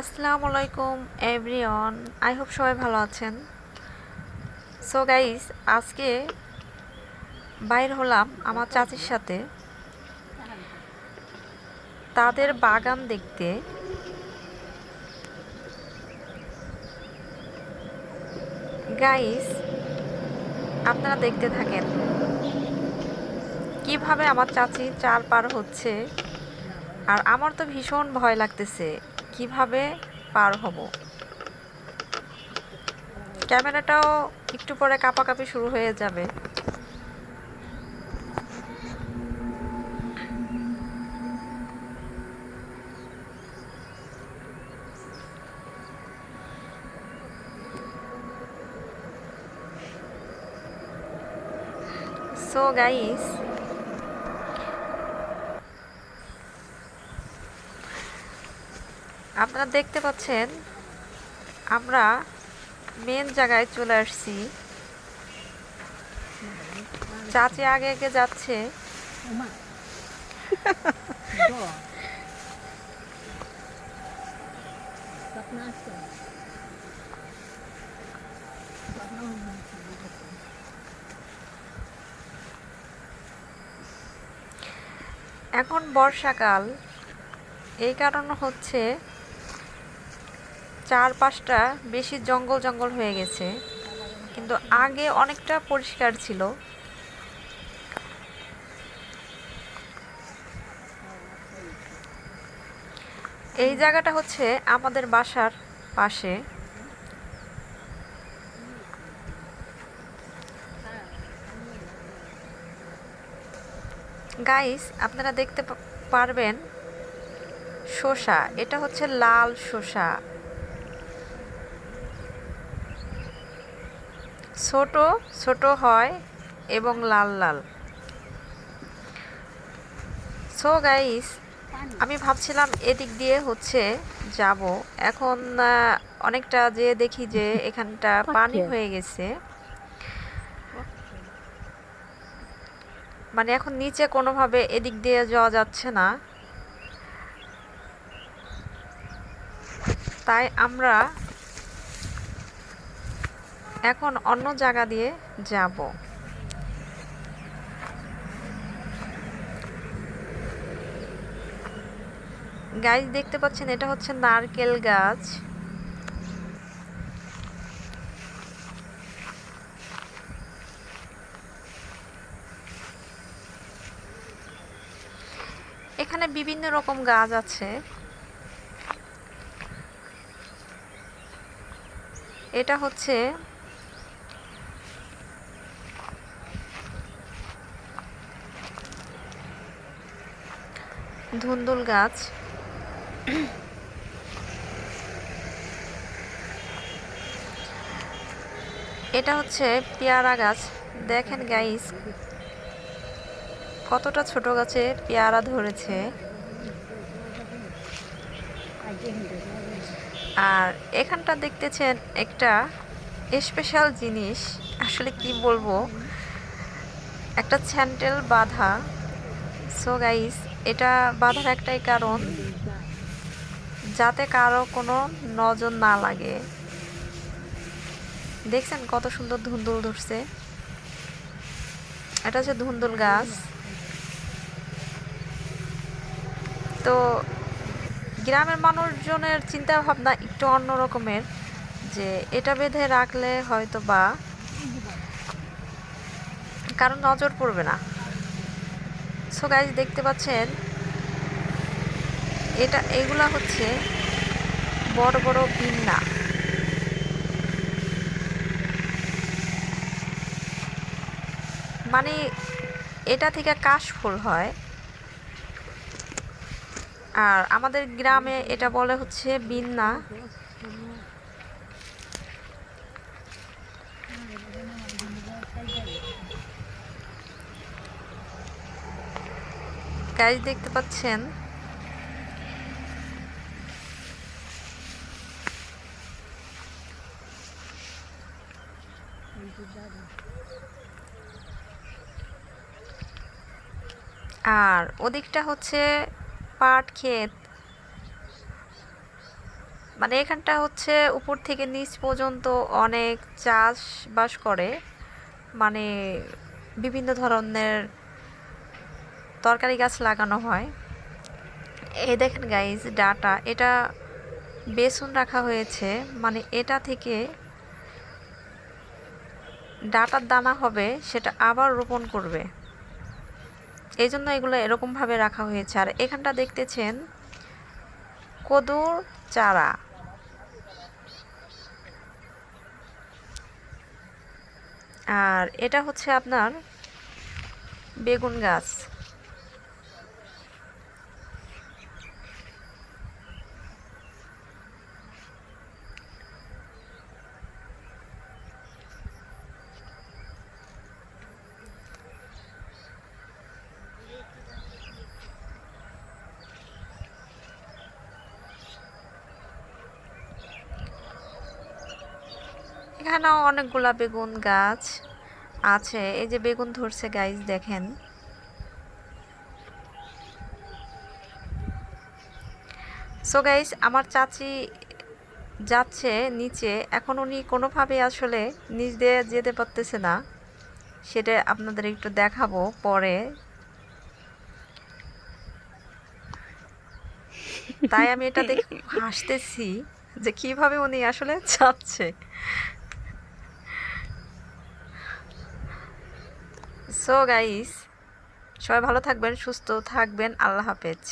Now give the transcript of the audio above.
আসসালামু আলাইকুম, everyone. I hope সবাই ভালো আছেন। সো গাইস আজকে বাইর হলাম আমার চাচির সাথে। তাদের বাগান দেখতে। গাইস আপনারা দেখতে থাকেন। কীভাবে আমার চাচি চার পার হচ্ছে। আর আমার তো ভীষণ ভয় লাগতেছে। কীভাবে পার হব? ক্যামেরাটাও একটু পরে কাঁপাকাঁপি শুরু হয়ে যাবে। সো গাইস আপনারা দেখতে পাচ্ছেন, আমরা মেন জায়গায় চলে আসছি। চাচি আগে আগে যাচ্ছে। এখন বর্ষাকাল, এই কারণ হচ্ছে চারপাশটা বেশি জঙ্গল জঙ্গল হয়ে গেছে। কিন্তু আগে অনেকটা পরিষ্কার ছিল। এই জায়গাটা হচ্ছে আমাদের বাসার পাশে। গাইস আপনারা দেখতে পারবেন শসা। এটা হচ্ছে লাল শসা। ছোট ছোট হয় এবং লাল লাল। সো গাইস আমি ভাবছিলাম এদিক দিয়ে হচ্ছে যাব। এখন অনেকটা যে দেখি যে এখানটা পানি হয়ে গেছে। মানে এখন নিচে কোনোভাবে এদিক দিয়ে যাওয়া যাচ্ছে না। তাই আমরা এখন অন্য জায়গা দিয়ে যাব। গাছ দেখতে পাচ্ছেন, এটা হচ্ছে নারকেল গাছ। এখানে বিভিন্ন রকম গাছ আছে। এটা হচ্ছে ধুন্দুল গাছ। এটা হচ্ছে পেয়ারা গাছ। দেখেন গাইস কতটা ছোট গাছে পেয়ারা ধরেছে। আর এখানটা দেখতেছেন একটা স্পেশাল জিনিস। আসলে কি বলব? একটা স্যান্ডেল বাঁধা। সো গাইস এটা বাঁধার একটাই কারণ, যাতে কারও কোনো নজর না লাগে। দেখছেন কত সুন্দর ধুন্দুল ধরছে? এটা হচ্ছে ধুন্দুল গাছ। তো, গ্রামের মানুষজনের চিন্তা ভাবনা একটু অন্য রকমের, যে এটা বেঁধে রাখলে হয়তো বা কারণ নজর পড়বে না। সো গাইজ দেখতে পাচ্ছেন? এটা, এগুলা হচ্ছে বড় বড় বিন্না মানে এটা থেকে কাশফুল হয়। আর আমাদের গ্রামে এটা বলে হচ্ছে বিন্না গাছ দেখতে পাচ্ছেন? আর ওদিকটা হচ্ছে পাট ক্ষেত। মানে এখানটা হচ্ছে উপর থেকে নিচ পর্যন্ত অনেক চাষবাস করে। মানে বিভিন্ন ধরনের তরকারি গাছ লাগানো হয়। এই দেখেন গাইজ ডাটা। এটা বেসন রাখা হয়েছে। মানে এটা থেকে ডাটার দানা হবে, সেটা আবার রোপণ করবে। এই জন্য এগুলো এরকমভাবে রাখা হয়েছে। আর এখানটা দেখতেছেন কদুর চারা। আর এটা হচ্ছে আপনার বেগুন গাছ। এখানেও অনেকগুলা বেগুন গাছ আছে। এই যে বেগুন ধরছে গাইজ দেখেন। সো গাইজ আমার চাচি যাচ্ছে নিচে। এখন উনি কোনোভাবে আসলে নিচ দিয়ে যেতে পারতেছে না। সেটা আপনাদের একটু দেখাবো পরে। তাই আমি এটা দেখে হাসতেছি যে কীভাবে উনি আসলে যাচ্ছে। সো গাইস সবাই ভালো থাকবেন সুস্থ থাকবেন আল্লাহ হাফেজ।